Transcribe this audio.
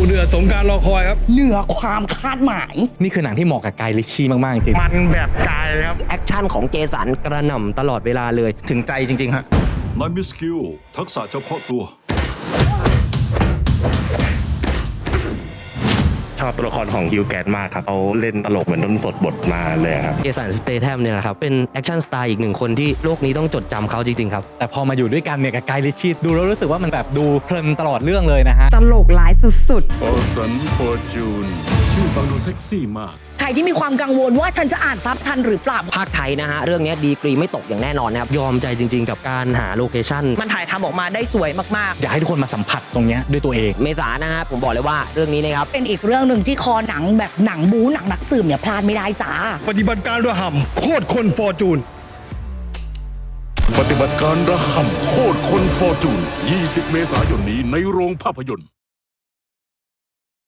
ดูเดือดสมการรอคอยครับ เหนือความคาดหมาย นี่คือหนังที่เหมาะกับกายลิชชี่มาก ๆ จริง มันแบบกายครับ แอคชั่นของเจสันกระหน่ำตลอดเวลาเลย ถึงใจจริง ๆ ฮะ นายมิสกิลทักษะเฉพาะตัว อบตัวละครของฮิวแกตมากครับเขาเล่นตลกเหมือนต้นสดบทมาเลยครับเจสันสเตท a มเนี่ยนะครับเป็นแอคชั่นสไตล์อีกหนึ่งคนที่โลกนี้ต้องจดจำเขาจริงๆครับ แต่พอมาอยู่ด้วยกันเนี่ยกับกายลิชชี่ดูแล้วรู้สึกว่ามันแบบดูเพลินตลอดเรื่องเลยนะฮะ ตลกหลายสุดออสันฟอร์จูนชื่อฟังดูเซ็กซี่มากๆใครที่มีความกังวลว่าฉันจะอ่านซับทันหรือเปล่า ภาคไทยนะฮะ เรื่องนี้ดีกรีไม่ตกอย่างแน่นอนนะครับ ยอมใจจริงๆ กับการหาโลเคชั่น มันถ่ายทำออกมาได้สวยมากอยากให้ทุกคนมาสัมผัสตรงเนี้ยด้วยตัวเอง เมษานะฮะผมบอกเลยว่าเรื่องนี้นะครับๆเป็นอีกเรื่องหนึ่งที่คอหนังแบบหนังบู๊หนังนักสืบเนี่ยพลาดไม่ได้จ้า ปฏิบัติการระห่ำโคตรคนฟอร์จูน ปฏิบัติการระห่ำโคตรคนฟอร์จูน 20 เมษายนนี้ในโรงภาพยนตร์